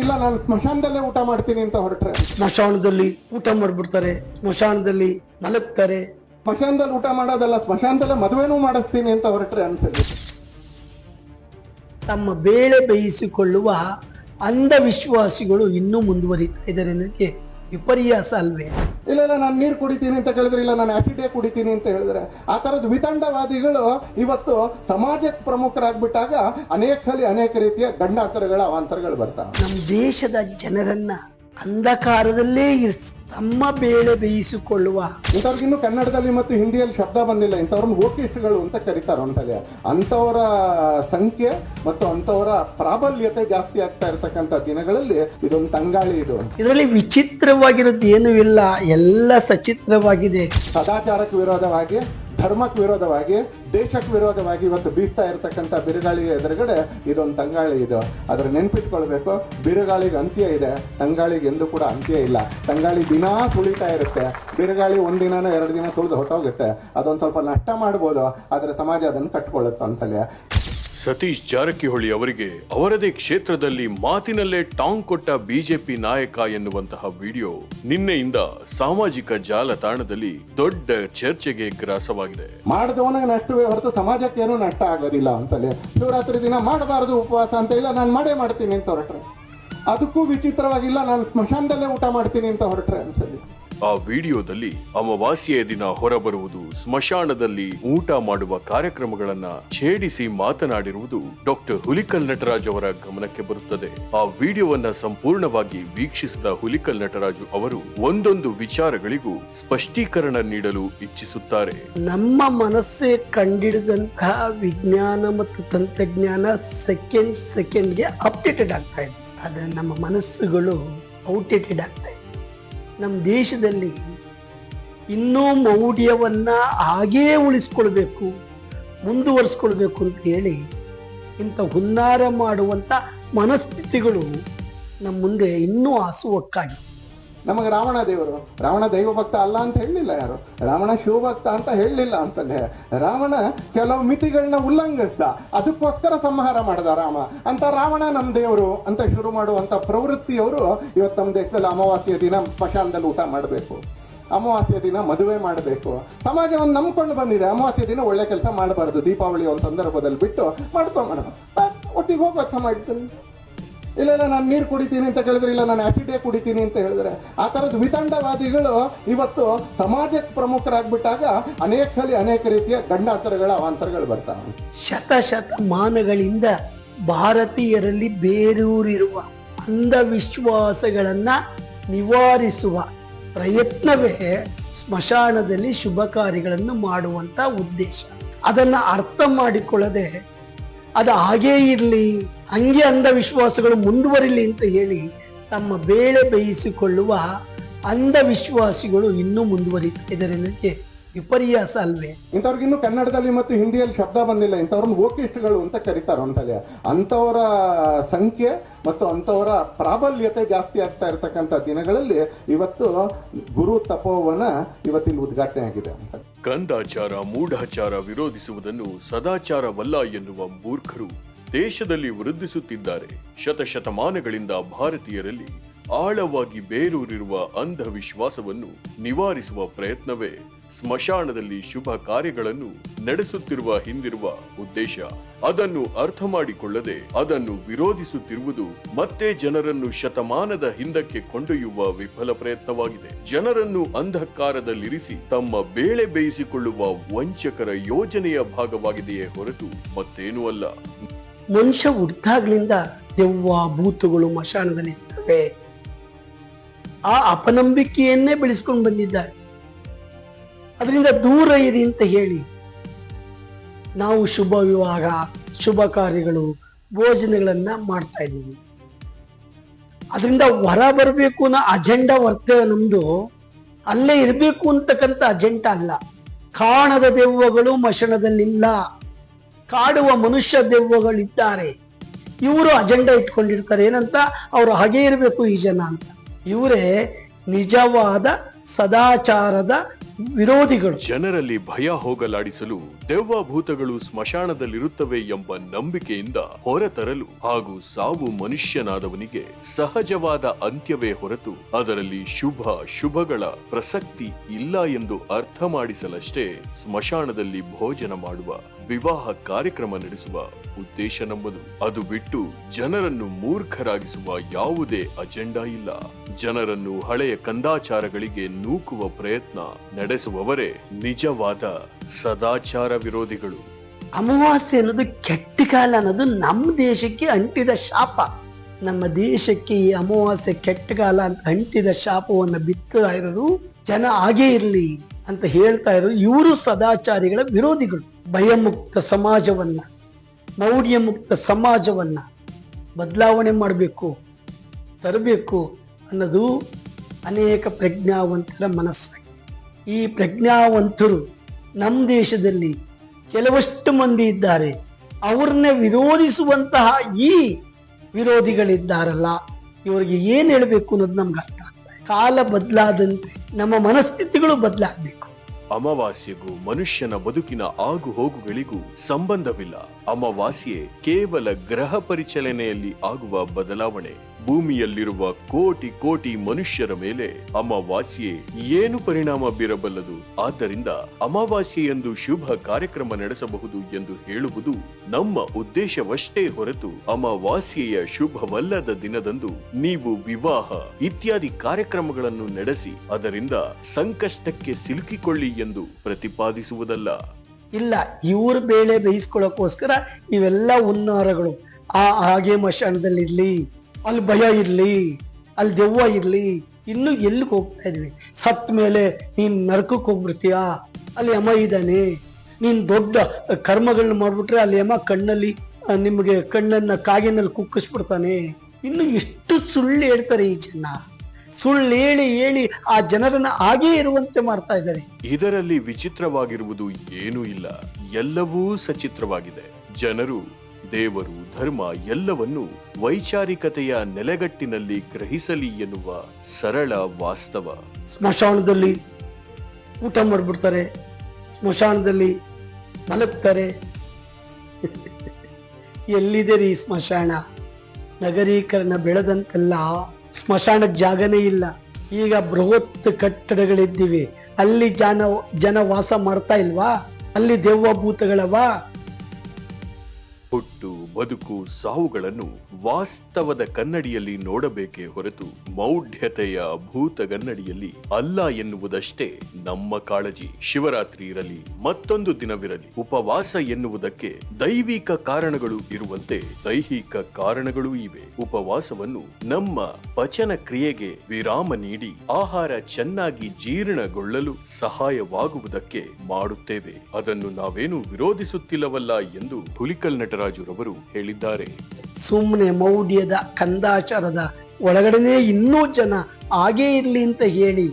ಇಲ್ಲ ನಾನು ಸ್ಮಶಾನದಲ್ಲೇ ಊಟ ಮಾಡ್ತೀನಿ ಅಂತ ಹೊರಟ್ರೆ. ಸ್ಮಶಾನದಲ್ಲಿ ಊಟ ಮಾಡ್ಬಿಡ್ತಾರೆ ಸ್ಮಶಾನದಲ್ಲಿ ಮಲಗ್ತಾರೆ ಸ್ಮಶಾನದಲ್ಲಿ ಊಟ ಮಾಡೋದಲ್ಲ ಸ್ಮಶಾನದಲ್ಲೇ ಮದುವೆನೂ ಮಾಡಿಸ್ತೀನಿ ಅಂತ ಹೊರಟ್ರೆ ಅನ್ಸುತ್ತೆ. ತಮ್ಮ ಬೇಳೆ ಬೇಯಿಸಿಕೊಳ್ಳುವ ಅಂಧವಿಶ್ವಾಸಿಗಳು ಇನ್ನೂ ಮುಂದುವರಿತಾ ಇದ್ದಾರೆ ನನಗೆ. ವಿಪರ್ಯಾಸ ಅಲ್ವೇ? ಇಲ್ಲ ಇಲ್ಲ ನಾನು ನೀರು ಕುಡಿತೀನಿ ಅಂತ ಕೇಳಿದ್ರೆ ಇಲ್ಲ ನಾನು ಆಸಿಡೇ ಕುಡಿತೀನಿ ಅಂತ ಹೇಳಿದ್ರೆ ಆ ಥರದ ವಿತಂಡವಾದಿಗಳು ಇವತ್ತು ಸಮಾಜಕ್ಕೆ ಪ್ರಮುಖರಾಗ್ಬಿಟ್ಟಾಗ ಅನೇಕ ಸಲ ಅನೇಕ ರೀತಿಯ ಗಂಡಾಂತರಗಳ ಅವಾಂತರಗಳು ಬರ್ತಾವೆ. ನಮ್ಮ ದೇಶದ ಜನರನ್ನ ಅಂಧಕಾರದಲ್ಲೇ ಇರ್ಸ್ ತಮ್ಮ ಬೇಳೆ ಬೇಯಿಸಿಕೊಳ್ಳುವ. ಇಂಥವ್ರಿಗಿನ್ನೂ ಕನ್ನಡದಲ್ಲಿ ಮತ್ತು ಹಿಂದಿಯಲ್ಲಿ ಶಬ್ದ ಬಂದಿಲ್ಲ. ಇಂಥವ್ರನ್ನ ಓಕಿಸ್ಟ್ಗಳು ಅಂತ ಕರೀತಾರೆ ಒಂದ್ಸಲ ಅಂಥವರ ಸಂಖ್ಯೆ ಮತ್ತು ಅಂಥವರ ಪ್ರಾಬಲ್ಯತೆ ಜಾಸ್ತಿ ಆಗ್ತಾ ಇರತಕ್ಕಂಥ ದಿನಗಳಲ್ಲಿ ಇದೊಂದು ತಂಗಾಳಿ ಇದು. ಇದರಲ್ಲಿ ವಿಚಿತ್ರವಾಗಿರೋದು ಏನೂ ಇಲ್ಲ. ಎಲ್ಲ ಸಚಿತ್ರವಾಗಿದೆ. ಸದಾಚಾರಕ್ಕೆ ವಿರೋಧವಾಗಿ ಧರ್ಮಕ್ಕೆ ವಿರೋಧವಾಗಿ ದೇಶಕ್ಕೆ ವಿರೋಧವಾಗಿ ಇವತ್ತು ಬೀಸ್ತಾ ಇರತಕ್ಕಂಥ ಬಿರುಗಾಳಿ ಎದುರುಗಡೆ ಇದೊಂದು ತಂಗಾಳಿ ಇದು. ಅದರ ನೆನ್ಪಿಟ್ಕೊಳ್ಬೇಕು, ಬಿರುಗಾಳಿಗೆ ಅಂತ್ಯ ಇದೆ, ತಂಗಾಳಿಗೆ ಎಂದೂ ಕೂಡ ಅಂತ್ಯ ಇಲ್ಲ. ತಂಗಾಳಿ ದಿನಾ ಸುಳಿತಾ ಇರುತ್ತೆ. ಬಿರುಗಾಳಿ ಒಂದಿನನೋ ಎರಡು ದಿನ ಸುಳಿದು ಹೊಟ್ಟೋಗುತ್ತೆ ಅದೊಂದು ಸ್ವಲ್ಪ ನಷ್ಟ ಮಾಡ್ಬೋದು, ಆದರೆ ಸಮಾಜ ಅದನ್ನು ಕಟ್ಕೊಳ್ಳುತ್ತೆ ಒಂದ್ಸಲ ಸತೀಶ್ ಜಾರಕಿಹೊಳಿ ಅವರಿಗೆ ಅವರದೇ ಕ್ಷೇತ್ರದಲ್ಲಿ ಮಾತಿನಲ್ಲೇ ಟಾಂಗ್ ಕೊಟ್ಟ ಬಿಜೆಪಿ ನಾಯಕ ಎನ್ನುವಂತಹ ವಿಡಿಯೋ ನಿನ್ನೆಯಿಂದ ಸಾಮಾಜಿಕ ಜಾಲತಾಣದಲ್ಲಿ ದೊಡ್ಡ ಚರ್ಚೆಗೆ ಗ್ರಾಸವಾಗಿದೆ. ಮಾಡಿದವನಿಗೆ ನಷ್ಟವೇ ಹೊರತು ಸಮಾಜಕ್ಕೆ ಏನೂ ನಷ್ಟ ಆಗೋದಿಲ್ಲ ಅಂತಲೇ. ಶಿವರಾತ್ರಿ ದಿನ ಮಾಡಬಾರದು ಉಪವಾಸ ಅಂತ ಇಲ್ಲ, ನಾನು ಮಾಡೇ ಮಾಡ್ತೀನಿ ಅಂತ ಹೊರಟ್ರೆ. ಅದಕ್ಕೂ ವಿಚಿತ್ರವಾಗಿಲ್ಲ, ನಾನು ಸ್ಮಶಾನದಲ್ಲೇ ಊಟ ಮಾಡ್ತೀನಿ ಅಂತ ಹೊರಟ್ರೆ ಅನ್ಸಲಿ ಆ ವಿಡಿಯೋದಲ್ಲಿ ಅಮಾವಾಸ್ಯೆಯ ದಿನ ಹೊರಬರುವುದು ಸ್ಮಶಾನದಲ್ಲಿ ಊಟ ಮಾಡುವ ಕಾರ್ಯಕ್ರಮಗಳನ್ನ ಛೇಡಿಸಿ ಮಾತನಾಡಿರುವುದು ಡಾಕ್ಟರ್ ಹುಲಿಕಲ್ ನಟರಾಜ್ ಅವರ ಗಮನಕ್ಕೆ ಬರುತ್ತದೆ. ಆ ವಿಡಿಯೋವನ್ನ ಸಂಪೂರ್ಣವಾಗಿ ವೀಕ್ಷಿಸಿದ ಹುಲಿಕಲ್ ನಟರಾಜು ಅವರು ಒಂದೊಂದು ವಿಚಾರಗಳಿಗೂ ಸ್ಪಷ್ಟೀಕರಣ ನೀಡಲು ಇಚ್ಛಿಸುತ್ತಾರೆ. ನಮ್ಮ ಮನಸ್ಸೇ ಕಂಡಿಡಿದಂತಹ ವಿಜ್ಞಾನ ಮತ್ತು ತಂತ್ರಜ್ಞಾನ ಸೆಕೆಂಡ್ ಸೆಕೆಂಡ್ಗೆ ಅಪ್ಡೇಟೆಡ್ ಆಗ್ತಾ ಇದೆ. ಆದರೆ ನಮ್ಮ ಮನಸ್ಸುಗಳು ಔಟ್ಡೇಟೆಡ್ ಆಗ್ತಾ ಇದೆ. ನಮ್ಮ ದೇಶದಲ್ಲಿ ಇನ್ನೂ ಮೌಢ್ಯವನ್ನು ಹಾಗೇ ಉಳಿಸ್ಕೊಳ್ಬೇಕು, ಮುಂದುವರಿಸ್ಕೊಳ್ಬೇಕು ಅಂತ ಹೇಳಿ ಇಂಥ ಹುನ್ನಾರ ಮಾಡುವಂಥ ಮನಸ್ಥಿತಿಗಳು ನಮ್ಮ ಮುಂದೆ ಇನ್ನೂ ಹಾಸುವಕ್ಕಾಗಿ ನಮಗೆ ರಾವಣ ದೇವರು, ರಾವಣ ದೈವ ಭಕ್ತ ಅಲ್ಲ ಅಂತ ಹೇಳಲಿಲ್ಲ ಯಾರು? ರಾವಣ ಶಿವಭಕ್ತ ಅಂತ ಹೇಳಲಿಲ್ಲ ಅಂತಲೇ ರಾವಣ ಕೆಲವು ಮಿತಿಗಳನ್ನ ಉಲ್ಲಂಘಿಸ್ದ, ಅದಕ್ಕೋಸ್ಕರ ಸಂಹಾರ ಮಾಡ್ದ ರಾಮ. ಅಂತ ರಾವಣ ನಮ್ಮ ದೇವರು ಅಂತ ಶುರು ಮಾಡುವಂಥ ಪ್ರವೃತ್ತಿಯವರು ಇವತ್ತು ನಮ್ಮ ದೇಶದಲ್ಲಿ ಅಮಾವಾಸ್ಯ ದಿನ ಸ್ಮಶಾನದಲ್ಲಿ ಊಟ ಮಾಡಬೇಕು. ಅಮಾವಾಸ್ಯ ದಿನ ಮದುವೆ ಮಾಡಬೇಕು. ಸಮಾಜ ಒಂದು ನಂಬ್ಕೊಂಡು ಬಂದಿದೆ ಅಮಾವಾಸ್ಯ ದಿನ ಒಳ್ಳೆ ಕೆಲಸ ಮಾಡಬಾರ್ದು, ದೀಪಾವಳಿ ಒಂದು ಸಂದರ್ಭದಲ್ಲಿ ಬಿಟ್ಟು ಮಾಡ್ಕೊಂಬಣ ಒಟ್ಟಿಗೆ ಹೋಗ್ಬೇಕು ಮಾಡ್ತೀನಿ ಇಲ್ಲ ನಾನು ನೀರು ಕುಡಿತೀನಿ ಅಂತ ಕೇಳಿದ್ರೆ, ಇಲ್ಲ, ನಾನು ಆಸಿಡೇ ಕುಡಿತೀನಿ ಅಂತ ಹೇಳಿದ್ರೆ. ಆ ಥರದ ವಿತಂಡವಾದಿಗಳು ಇವತ್ತು ಸಮಾಜಕ್ಕೆ ಪ್ರಮುಖರಾಗ್ಬಿಟ್ಟಾಗ ಅನೇಕ ಸಲ ಅನೇಕ ರೀತಿಯ ಗಂಡಾಂತರಗಳ ಅವಾಂತರಗಳು ಬರ್ತಾವೆ. ಶತಶತಮಾನಗಳಿಂದ ಭಾರತೀಯರಲ್ಲಿ ಬೇರೂರಿರುವ ಅಂಧವಿಶ್ವಾಸಗಳನ್ನು ನಿವಾರಿಸುವ ಪ್ರಯತ್ನವೇ ಸ್ಮಶಾನದಲ್ಲಿ ಶುಭ ಕಾರ್ಯಗಳನ್ನು ಮಾಡುವಂಥ ಉದ್ದೇಶ. ಅದನ್ನು ಅರ್ಥ ಮಾಡಿಕೊಳ್ಳದೆ ಅದು ಹಾಗೇ ಇರಲಿ. ಹಂಗೆ ಅಂಧವಿಶ್ವಾಸಗಳು ಮುಂದುವರಿಲಿ ಅಂತ ಹೇಳಿ ತಮ್ಮ ಬೇಳೆ ಬೇಯಿಸಿಕೊಳ್ಳುವ ಅಂಧವಿಶ್ವಾಸಿಗಳು ಇನ್ನೂ ಮುಂದುವರಿತಾ ಇದ್ದಾರೆ ನನಗೆ ವಿಪರ್ಯಾಸ ಅಲ್ವೇ? ಇಂಥವ್ರಿಗಿನ್ನೂ ಕನ್ನಡದಲ್ಲಿ ಮತ್ತು ಹಿಂದಿಯಲ್ಲಿ ಶಬ್ದ ಬಂದಿಲ್ಲ. ಇಂಥವ್ರನ್ನ ವೋಕಿಸ್ಟ್ಗಳು ಅಂತ ಕರೀತಾರೆ ಒಂದ್ಸಲ ಅಂಥವರ ಸಂಖ್ಯೆ ಮತ್ತು ಅಂಥವರ ಪ್ರಾಬಲ್ಯತೆ ಜಾಸ್ತಿ ಆಗ್ತಾ ಇರತಕ್ಕಂಥ ದಿನಗಳಲ್ಲಿ ಇವತ್ತು ಗುರು ತಪೋವನ ಇವತ್ತಿಲ್ಲಿ ಉದ್ಘಾಟನೆ ಆಗಿದೆ. ಕಂದಾಚಾರ ಮೂಢಾಚಾರ ವಿರೋಧಿಸುವುದನ್ನು ಸದಾಚಾರವಲ್ಲ ಎನ್ನುವ ಮೂರ್ಖರು ದೇಶದಲ್ಲಿ ವೃದ್ಧಿಸುತ್ತಿದ್ದಾರೆ. ಶತಶತಮಾನಗಳಿಂದ ಭಾರತೀಯರಲ್ಲಿ ಆಳವಾಗಿ ಬೇರೂರಿರುವ ಅಂಧವಿಶ್ವಾಸವನ್ನು ನಿವಾರಿಸುವ ಪ್ರಯತ್ನವೇ ಸ್ಮಶಾನದಲ್ಲಿ ಶುಭ ಕಾರ್ಯಗಳನ್ನು ನಡೆಸುತ್ತಿರುವ ಹಿಂದಿರುವ ಉದ್ದೇಶ. ಅದನ್ನು ಅರ್ಥ ಮಾಡಿಕೊಳ್ಳದೆ ಅದನ್ನು ವಿರೋಧಿಸುತ್ತಿರುವುದು ಮತ್ತೆ ಜನರನ್ನು ಶತಮಾನದ ಹಿಂದಕ್ಕೆ ಕೊಂಡೊಯ್ಯುವ ವಿಫಲ ಪ್ರಯತ್ನವಾಗಿದೆ. ಜನರನ್ನು ಅಂಧಕಾರದಲ್ಲಿರಿಸಿ ತಮ್ಮ ಬೇಳೆ ಬೇಯಿಸಿಕೊಳ್ಳುವ ವಂಚಕರ ಯೋಜನೆಯ ಭಾಗವಾಗಿದೆಯೇ ಹೊರತು ಮತ್ತೇನೂ ಅಲ್ಲ. ಮನುಷ್ಯ ಹುಟ್ಟಾಗ್ಲಿಂದ ದೆವ್ವ ಭೂತಗಳು ಮಶಾನದಲ್ಲಿ ಇರ್ತವೆ. ಆ ಅಪನಂಬಿಕೆಯನ್ನೇ ಬೆಳೆಸ್ಕೊಂಡು ಬಂದಿದ್ದಾರೆ. ಅದರಿಂದ ದೂರ ಇರಿ ಅಂತ ಹೇಳಿ ನಾವು ಶುಭ ವಿವಾಹ, ಶುಭ ಕಾರ್ಯಗಳು, ಭೋಜನಗಳನ್ನ ಮಾಡ್ತಾ ಇದ್ದೀವಿ. ಅದರಿಂದ ಹೊರ ಬರಬೇಕು ಅನ್ನೋ ಅಜೆಂಡಾ ವರ್ತ ನಮ್ದು. ಅಲ್ಲೇ ಇರಬೇಕು ಅಂತಕ್ಕಂಥ ಅಜೆಂಡಾ ಅಲ್ಲ. ಕಾಣದ ದೆವ್ವಗಳು ಮಶಣದಲ್ಲಿಲ್ಲ ಕಾಡುವ ಮನುಷ್ಯ ದೆವ್ವಗಳಿದ್ದಾರೆ. ಇವರು ಅಜೆಂಡಾ ಇಟ್ಕೊಂಡಿರ್ತಾರೆ. ಏನಂತ? ಅವರು ಹಾಗೆ ಇರಬೇಕು ಈ ಜನ ಅಂತ. ಇವರೇ ನಿಜವಾದ ಸದಾಚಾರದ ವಿರೋಧಿಗಳು. ಜನರಲ್ಲಿ ಭಯ ಹೋಗಲಾಡಿಸಲು ದೆವ್ವ ಭೂತಗಳು ಸ್ಮಶಾನದಲ್ಲಿರುತ್ತವೆ ಎಂಬ ನಂಬಿಕೆಯಿಂದ ಹೊರತರಲು ಹಾಗೂ ಸಾವು ಮನುಷ್ಯನಾದವನಿಗೆ ಸಹಜವಾದ ಅಂತ್ಯವೇ ಹೊರತು ಅದರಲ್ಲಿ ಶುಭ ಶುಭಗಳ ಪ್ರಸಕ್ತಿ ಇಲ್ಲ ಎಂದು ಅರ್ಥ ಮಾಡಿಸಲಷ್ಟೇ ಸ್ಮಶಾನದಲ್ಲಿ ಭೋಜನ ಮಾಡುವ, ವಿವಾಹ ಕಾರ್ಯಕ್ರಮ ನಡೆಸುವ ಉದ್ದೇಶ ನಮ್ಮದು ಅದು ಬಿಟ್ಟು ಜನರನ್ನು ಮೂರ್ಖರಾಗಿಸುವ ಯಾವುದೇ ಅಜೆಂಡಾ ಇಲ್ಲ. ಜನರನ್ನು ಹಳೆಯ ಕಂದಾಚಾರಗಳಿಗೆ ನೂಕುವ ಪ್ರಯತ್ನ ನಡೆಸುವವರೇ ನಿಜವಾದ ಸದಾಚಾರ ವಿರೋಧಿಗಳು. ಅಮಾವಾಸ್ಯೆ ಅನ್ನೋದು ಕೆಟ್ಟ ಕಾಲ ಅನ್ನೋದು ನಮ್ಮ ದೇಶಕ್ಕೆ ಅಂಟಿದ ಶಾಪ. ನಮ್ಮ ದೇಶಕ್ಕೆ ಈ ಅಮಾವಾಸ್ಯೆ ಕೆಟ್ಟ ಕಾಲ ಅಂತ ಅಂಟಿದ ಶಾಪವನ್ನು ಬಿತ್ತಾ ಇರೋರು ಜನ ಹಾಗೇ ಇರಲಿ ಅಂತ ಹೇಳ್ತಾ ಇರೋರು ಇವರು ಸದಾಚಾರಿಗಳ ವಿರೋಧಿಗಳು. ಭಯಮುಕ್ತ ಸಮಾಜವನ್ನ ಮೌಢ್ಯ ಮುಕ್ತ ಸಮಾಜವನ್ನ ಬದಲಾವಣೆ ಮಾಡಬೇಕು, ತರಬೇಕು ಅನ್ನೋದು ಅನೇಕ ಪ್ರಜ್ಞಾವಂತರ ಮನಸ್ಸಾಗಿ ಈ ಪ್ರಜ್ಞಾವಂತರು ನಮ್ಮ ದೇಶದಲ್ಲಿ ಕೆಲವಷ್ಟು ಮಂದಿ ಇದ್ದಾರೆ. ಅವ್ರನ್ನ ವಿರೋಧಿಸುವಂತಹ ಈ ವಿರೋಧಿಗಳಿದ್ದಾರಲ್ಲ, ಇವರಿಗೆ ಏನ್ ಹೇಳಬೇಕು ಅನ್ನೋದು ನಮ್ಗೆ ಅರ್ಥ ಆಗ್ತದೆ ಕಾಲ ಬದಲಾದಂತೆ ನಮ್ಮ ಮನಸ್ಥಿತಿಗಳು ಬದಲಾಗಬೇಕು. ಅಮಾವಾಸ್ಯೆಗೂ ಮನುಷ್ಯನ ಬದುಕಿನ ಆಗು ಹೋಗುಗಳಿಗೂ ಸಂಬಂಧವಿಲ್ಲ. ಅಮಾವಾಸ್ಯೆ ಕೇವಲ ಗ್ರಹ ಪರಿಚಲನೆಯಲ್ಲಿ ಆಗುವ ಬದಲಾವಣೆ. ಭೂಮಿಯಲ್ಲಿರುವ ಕೋಟಿ ಕೋಟಿ ಮನುಷ್ಯರ ಮೇಲೆ ಅಮಾವಾಸ್ಯೆ ಏನು ಪರಿಣಾಮ ಬೀರಬಲ್ಲದು? ಆದ್ದರಿಂದ ಅಮಾವಾಸ್ಯೆಯೊಂದು ಶುಭ ಕಾರ್ಯಕ್ರಮ ನಡೆಸಬಹುದು ಎಂದು ಹೇಳುವುದು ನಮ್ಮ ಉದ್ದೇಶವಷ್ಟೇ ಹೊರತು ಅಮಾವಾಸ್ಯೆಯ ಶುಭವಲ್ಲದ ದಿನದಂದು ನೀವು ವಿವಾಹ ಇತ್ಯಾದಿ ಕಾರ್ಯಕ್ರಮಗಳನ್ನು ನಡೆಸಿ ಅದರಿಂದ ಸಂಕಷ್ಟಕ್ಕೆ ಸಿಲುಕಿಕೊಳ್ಳಿ ಎಂದು ಪ್ರತಿಪಾದಿಸುವುದಲ್ಲ. ಇಲ್ಲ, ಇವ್ರ ಬೇಳೆ ಬೇಯಿಸ್ಕೊಳ್ಳೋಕೋಸ್ಕರ ಇವೆಲ್ಲ ಉನ್ನಾರಗಳು ಆ ಹಾಗೆ ಮಶಾನದಲ್ಲಿ ಇರ್ಲಿ ಅಲ್ಲಿ ಭಯ ಇರಲಿ, ಅಲ್ಲಿ ದೆವ್ವ ಇರಲಿ, ಇನ್ನು ಎಲ್ಲಿಗೆ ಹೋಗ್ತಾ ಇದ್ವಿ? ಸತ್ತ ಮೇಲೆ ನೀನು ನರಕಕ್ಕೆ ಹೋಗ್ಬಿಡ್ತೀಯಾ? ಅಲ್ಲಿ ಯಮ ಇದ್ದಾನೆ. ನೀನು ದೊಡ್ಡ ಕರ್ಮಗಳನ್ನ ಮಾಡಿಬಿಟ್ರೆ ಅಲ್ಲಿ ಯಮ ಕಣ್ಣಲ್ಲಿ ನಿಮಗೆ ಕಣ್ಣನ್ನು ಕಾಗಿನಲ್ಲಿ ಕುಕ್ಕಿಸ್ಬಿಡ್ತಾನೆ. ಇನ್ನು ಎಷ್ಟು ಸುಳ್ಳು ಹೇಳ್ತಾರೆ ಈ ಜನ. ಸುಳ್ಳು ಹೇಳಿ ಹೇಳಿ ಆ ಜನರನ್ನ ಹಾಗೇ ಇರುವಂತೆ ಮಾಡ್ತಾ ಇದ್ದಾರೆ. ಇದರಲ್ಲಿ ವಿಚಿತ್ರವಾಗಿರುವುದು ಏನೂ ಇಲ್ಲ. ಎಲ್ಲವೂ ಸಚಿತ್ರವಾಗಿದೆ. ಜನರು ದೇವರು ಧರ್ಮ ಎಲ್ಲವನ್ನೂ ವೈಚಾರಿಕತೆಯ ನೆಲೆಗಟ್ಟಿನಲ್ಲಿ ಗ್ರಹಿಸಲಿ ಎನ್ನುವ ಸರಳ ವಾಸ್ತವ. ಸ್ಮಶಾನದಲ್ಲಿ ಊಟ ಮಾಡಿಬಿಡ್ತಾರೆ, ಸ್ಮಶಾನದಲ್ಲಿ ಮಲಗ್ತಾರೆ. ಎಲ್ಲಿದೆ ರೀ ಸ್ಮಶಾನ? ನಗರೀಕರಣ ಬೆಳೆದಂತೆಲ್ಲ ಸ್ಮಶಾನ ಜಾಗನೇ ಇಲ್ಲ. ಈಗ ಬೃಹತ್ ಕಟ್ಟಡಗಳಿದ್ದೀವಿ. ಅಲ್ಲಿ ಜನ ಜನ ವಾಸ ಮಾಡ್ತಾ ಇಲ್ವಾ? ಅಲ್ಲಿ ದೆವ್ವ పుట్టు. ಬದುಕು ಸಾವುಗಳನ್ನು ವಾಸ್ತವದ ಕನ್ನಡಿಯಲ್ಲಿ ನೋಡಬೇಕೇ ಹೊರತು ಮೌಢ್ಯತೆಯ ಭೂತಗನ್ನಡಿಯಲ್ಲಿ ಅಲ್ಲ ಎನ್ನುವುದಷ್ಟೇ ನಮ್ಮ ಕಾಳಜಿ. ಶಿವರಾತ್ರಿ ಇರಲಿ, ಮತ್ತೊಂದು ದಿನವಿರಲಿ, ಉಪವಾಸ ಎನ್ನುವುದಕ್ಕೆ ದೈವಿಕ ಕಾರಣಗಳು ಇರುವಂತೆ ದೈಹಿಕ ಕಾರಣಗಳೂ ಇವೆ. ಉಪವಾಸವನ್ನು ನಮ್ಮ ಪಚನ ಕ್ರಿಯೆಗೆ ವಿರಾಮ ನೀಡಿ, ಆಹಾರ ಚೆನ್ನಾಗಿ ಜೀರ್ಣಗೊಳ್ಳಲು ಸಹಾಯವಾಗುವುದಕ್ಕೆ ಮಾಡುತ್ತೇವೆ. ಅದನ್ನು ನಾವೇನು ವಿರೋಧಿಸುತ್ತಿಲ್ಲವಲ್ಲ ಎಂದು ಹುಲಿಕಲ್ ನಟರಾಜುರವರು ಹೇಳಿದ್ದಾರೆ. ಸುಮ್ಮನೆ ಮೌಢ್ಯದ ಕಂದಾಚಾರದ ಒಳಗಡೆನೆ ಇನ್ನೂ ಜನ ಹಾಗೇ ಇರಲಿ ಅಂತ ಹೇಳಿ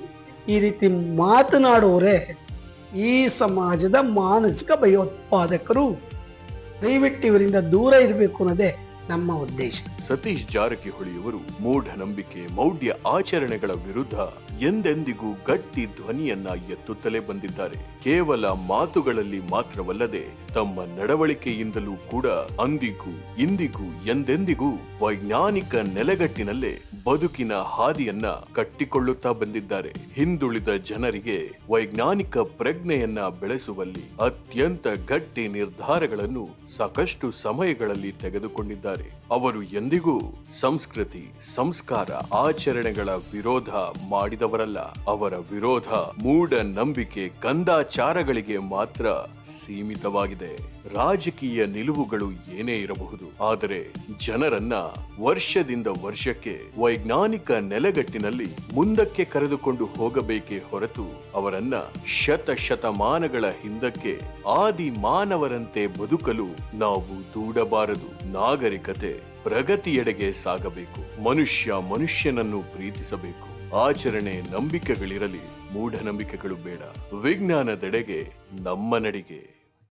ಈ ರೀತಿ ಮಾತನಾಡುವರೆ ಈ ಸಮಾಜದ ಮಾನಸಿಕ ಭಯೋತ್ಪಾದಕರು. ದಯವಿಟ್ಟು ಇವರಿಂದ ದೂರ ಇರಬೇಕು ಅನ್ನೋದೇ ನಮ್ಮ ಉದ್ದೇಶ. ಸತೀಶ್ ಜಾರಕಿಹೊಳಿಯವರು ಮೂಢನಂಬಿಕೆ, ಮೌಢ್ಯ ಆಚರಣೆಗಳ ವಿರುದ್ಧ ಎಂದೆಂದಿಗೂ ಗಟ್ಟಿ ಧ್ವನಿಯನ್ನ ಎತ್ತುತ್ತಲೇ ಬಂದಿದ್ದಾರೆ. ಕೇವಲ ಮಾತುಗಳಲ್ಲಿ ಮಾತ್ರವಲ್ಲದೆ ತಮ್ಮ ನಡವಳಿಕೆಯಿಂದಲೂ ಕೂಡ ಅಂದಿಗೂ, ಇಂದಿಗೂ, ಎಂದೆಂದಿಗೂ ವೈಜ್ಞಾನಿಕ ನೆಲೆಗಟ್ಟಿನಲ್ಲೇ ಬದುಕಿನ ಹಾದಿಯನ್ನ ಕಟ್ಟಿಕೊಳ್ಳುತ್ತಾ ಬಂದಿದ್ದಾರೆ. ಹಿಂದುಳಿದ ಜನರಿಗೆ ವೈಜ್ಞಾನಿಕ ಪ್ರಜ್ಞೆಯನ್ನ ಬೆಳೆಸುವಲ್ಲಿ ಅತ್ಯಂತ ಗಟ್ಟಿ ನಿರ್ಧಾರಗಳನ್ನು ಸಾಕಷ್ಟು ಸಮಯಗಳಲ್ಲಿ ತೆಗೆದುಕೊಂಡಿದ್ದಾರೆ. ಅವರು ಎಂದಿಗೂ ಸಂಸ್ಕೃತಿ ಸಂಸ್ಕಾರ ಆಚರಣೆಗಳ ವಿರೋಧ ಮಾಡಿದವರಲ್ಲ. ಅವರ ವಿರೋಧ ಮೂಢ ನಂಬಿಕೆ ಕಂದಾಚಾರಗಳಿಗೆ ಮಾತ್ರ ಸೀಮಿತವಾಗಿದೆ. ರಾಜಕೀಯ ನಿಲುವುಗಳು ಏನೇ ಇರಬಹುದು, ಆದರೆ ಜನರನ್ನ ವರ್ಷದಿಂದ ವರ್ಷಕ್ಕೆ ವೈಜ್ಞಾನಿಕ ನೆಲೆಗಟ್ಟಿನಲ್ಲಿ ಮುಂದಕ್ಕೆ ಕರೆದುಕೊಂಡು ಹೋಗಬೇಕೇ ಹೊರತು ಅವರನ್ನ ಶತ ಶತಮಾನಗಳ ಹಿಂದಕ್ಕೆ ಆದಿ ಮಾನವರಂತೆ ಬದುಕಲು ನಾವು ದೂಡಬಾರದು. ನಾಗರಿಕತೆ ಪ್ರಗತಿಯೆಡೆಗೆ ಸಾಗಬೇಕು. ಮನುಷ್ಯ ಮನುಷ್ಯನನ್ನು ಪ್ರೀತಿಸಬೇಕು. ಆಚರಣೆ ನಂಬಿಕೆಗಳಿರಲಿ, ಮೂಢನಂಬಿಕೆಗಳು ಬೇಡ. ವಿಜ್ಞಾನದೆಡೆಗೆ ನಮ್ಮ ನಡಿಗೆ.